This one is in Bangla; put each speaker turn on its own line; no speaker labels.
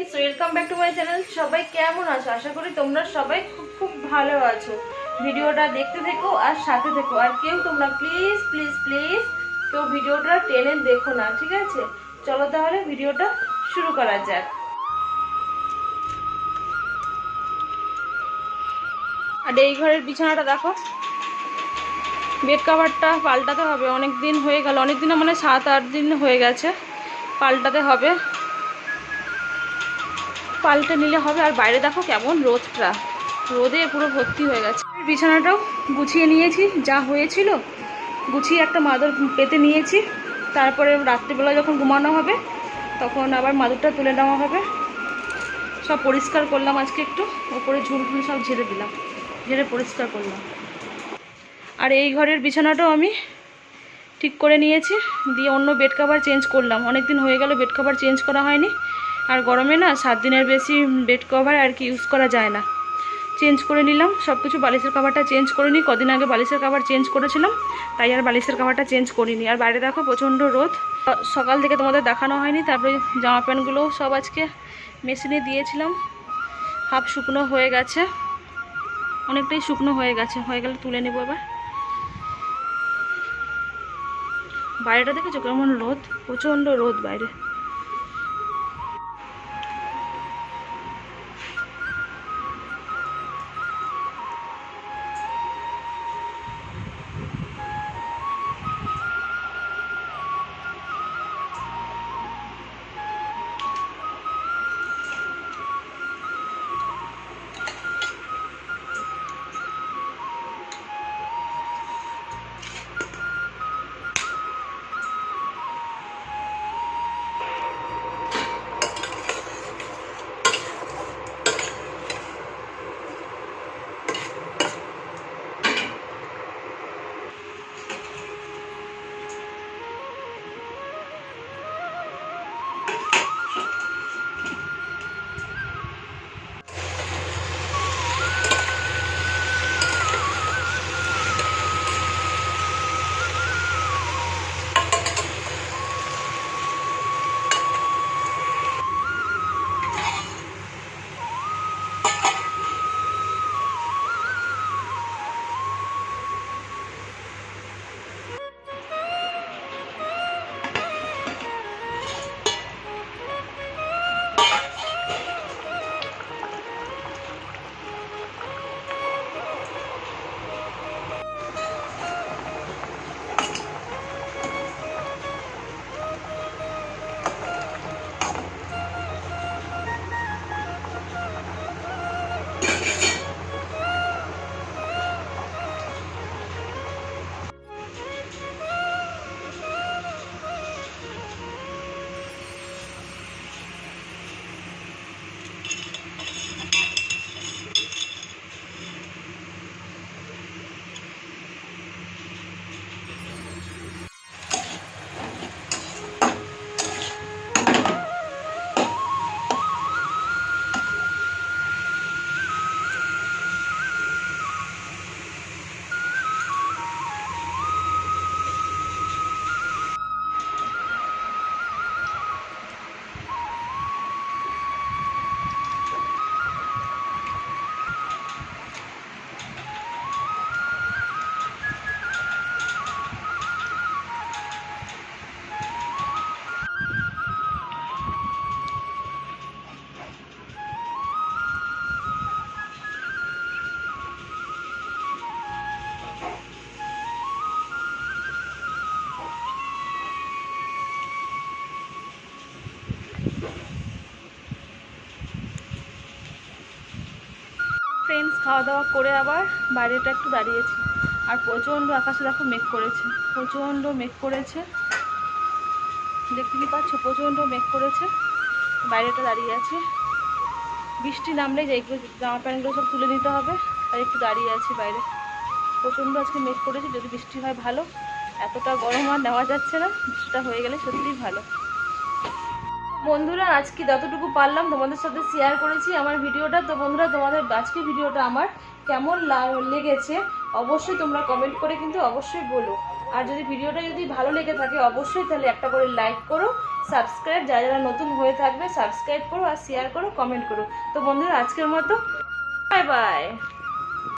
Friends welcome back to my channel সবাই কেমন আছো? আশা করি তোমরা সবাই খুব খুব ভালো আছো। ভিডিওটা দেখতে থেকো আর সাথে থেকো। আর কেউ তোমরা প্লিজ প্লিজ প্লিজ কেউ ভিডিওটা টেনে দেখো না, ঠিক আছে? চলো তাহলে ভিডিওটা শুরু করা যাক। আর এই ঘরের বিছানাটা দেখো। বেড কাভারটা পাল্টাতে হবে। অনেক দিন হয়ে গেল। অনেক দিন মানে সাত আট দিন হয়ে গেছে। পাল্টাতে হবে। পাল্টে নিলে হবে। আর বাইরে দেখো কেমন রোদটা। রোদে পুরো ভর্তি হয়ে গেছে। বিছানাটাও গুছিয়ে নিয়েছি, যা হয়েছিল। গুছিয়ে একটা মাদুর পেতে নিয়েছি। তারপরে রাত্রিবেলা যখন ঘুমানো হবে, তখন আবার মাদুরটা তুলে নেওয়া হবে। সব পরিষ্কার করলাম আজকে একটু। ওপরে ঝুল ফুল সব ঝেড়ে দিলাম। ঝেড়ে পরিষ্কার করলাম। আর এই ঘরের বিছানাটাও আমি ঠিক করে নিয়েছি। দিয়ে অন্য বেড কাভার চেঞ্জ করলাম। অনেক দিন হয়ে গেল বেড কাভার চেঞ্জ করা হয়নি। আর গরমে না সাত দিনের বেশি বেড কভার আর কি ইউজ করা যায় না। চেঞ্জ করে নিলাম সব কিছু বালিশের কাভারটা চেঞ্জ করে নিই। কদিন আগে বালিশের কাভার চেঞ্জ করেছিলাম, তাই আর বালিশের কাভারটা চেঞ্জ করিনি। আর বাইরে দেখো প্রচণ্ড রোদ। সকাল থেকে তোমাদের দেখানো হয়নি, তারপরে জামা প্যান্টগুলোও সব আজকে মেশিনে দিয়েছিলাম। হাফ শুকনো হয়ে গেছে। অনেকটাই শুকনো হয়ে গেছে, হয়ে গেলে তুলে নেব এবার। বাইরেটা দেখেছ? কেমন রোদ? প্রচণ্ড রোদ বাইরে। খাওয়া দাওয়া করে আবার বাইরেটা একটু দাঁড়িয়েছি। আর প্রচণ্ড আকাশে দেখো মেঘ করেছে, প্রচণ্ড মেঘ করেছে। দেখতে কি পাচ্ছ? প্রচণ্ড মেঘ করেছে। বাইরেটা দাঁড়িয়ে আছে। বৃষ্টি নামলে যে জামা প্যান্টগুলো সব তুলে নিতে হবে, আর একটু দাঁড়িয়ে আছি বাইরে। প্রচণ্ড আজকে মেঘ করেছে, যদি বৃষ্টি হয় ভালো। এতটা গরম আর নেওয়া যাচ্ছে না, বৃষ্টিটা হয়ে গেলে সত্যিই ভালো। বন্ধুরা, আজকে যতটুকু পারলাম তোমাদের সাথে শেয়ার করেছি আমার ভিডিওটা। তো বন্ধুরা, তোমাদের আজকে ভিডিওটা আমার কেমন লেগেছে অবশ্যই তোমরা কমেন্ট করে কিন্তু অবশ্যই বলো। আর যদি ভিডিওটা যদি ভালো লেগে থাকে, অবশ্যই তাহলে একটা করে লাইক করো সাবস্ক্রাইব যারা যারা নতুন হয়ে থাকবে সাবস্ক্রাইব করো আর শেয়ার করো কমেন্ট করো। তো বন্ধুরা, আজকের মতো। Bye bye